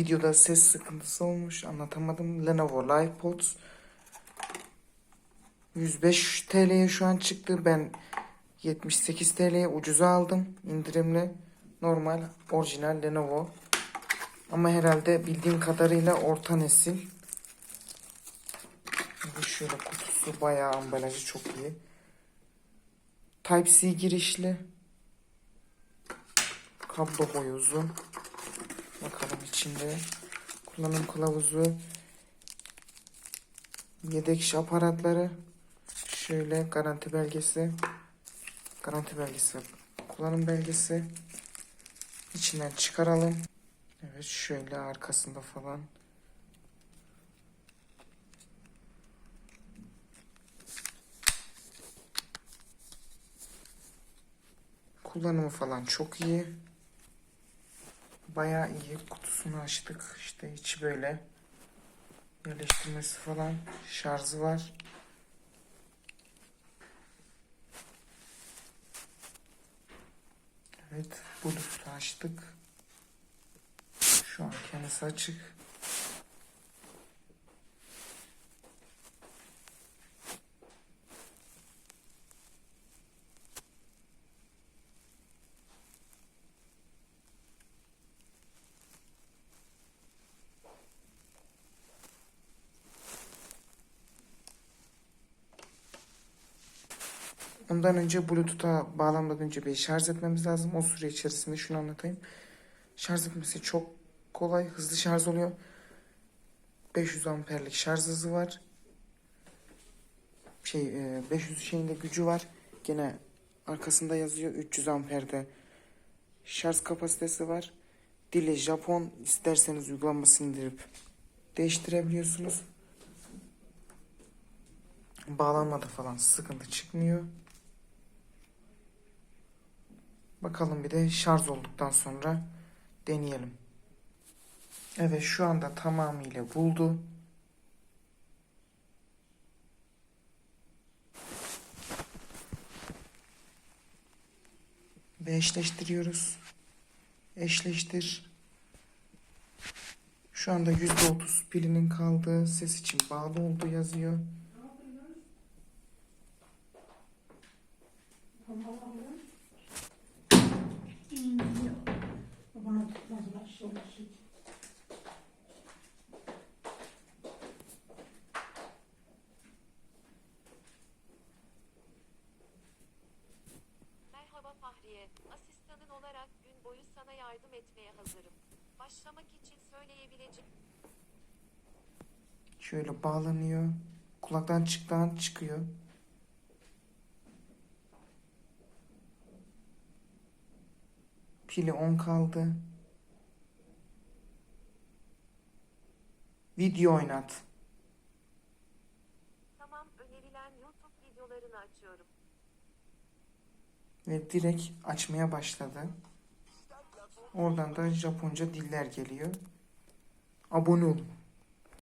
videoda ses sıkıntısı olmuş. Anlatamadım. Lenovo LivePods 105 TL'ye şu an çıktı. Ben 78 TL'ye ucuza aldım. indirimli. Normal orijinal Lenovo. Ama herhalde bildiğim kadarıyla orta nesil. Bir şöyle kutusu bayağı ambalajı çok iyi. Type-C girişli. Kablo boyu uzun. Bakalım içinde. Kullanım kılavuzu. Yedek iş aparatları. Şöyle garanti belgesi. Garanti belgesi. Kullanım belgesi. İçinden çıkaralım. Evet şöyle arkasında falan. Kullanımı falan çok iyi. Bayağı iyi. Kutusunu açtık. İşte içi böyle. Yerleştirmesi falan. Şarjı var. Evet. Bluetooth'u açtık. Şu an kendisi açık. Ondan önce Bluetooth'a bağlanmadan önce bir şarj etmemiz lazım. O süre içerisinde şunu anlatayım. Şarj etmesi çok kolay, hızlı şarj oluyor. 500 amperlik şarj hızı var. Şey, e, 500 şeyinde gücü var. Gene arkasında yazıyor 300 amperde şarj kapasitesi var. Dili Japon isterseniz uygulamasını indirip değiştirebiliyorsunuz. Bağlanmada falan sıkıntı çıkmıyor. Bakalım bir de şarj olduktan sonra deneyelim. Evet şu anda tamamıyla buldu. Ve eşleştiriyoruz. Eşleştir. Şu anda %30 pilinin kaldığı ses için bağlı olduğu yazıyor. Bana tutmazlar şey olur şey. Fahriye. Asistanın olarak gün boyu sana yardım etmeye hazırım. Başlamak için söyleyebileceğim Şöyle bağlanıyor. Kulaktan çıktan çıkıyor. Pili 10 kaldı. Video oynat. Tamam önerilen YouTube videolarını açıyorum. Ve direkt açmaya başladı. Oradan da Japonca diller geliyor. Abone olun.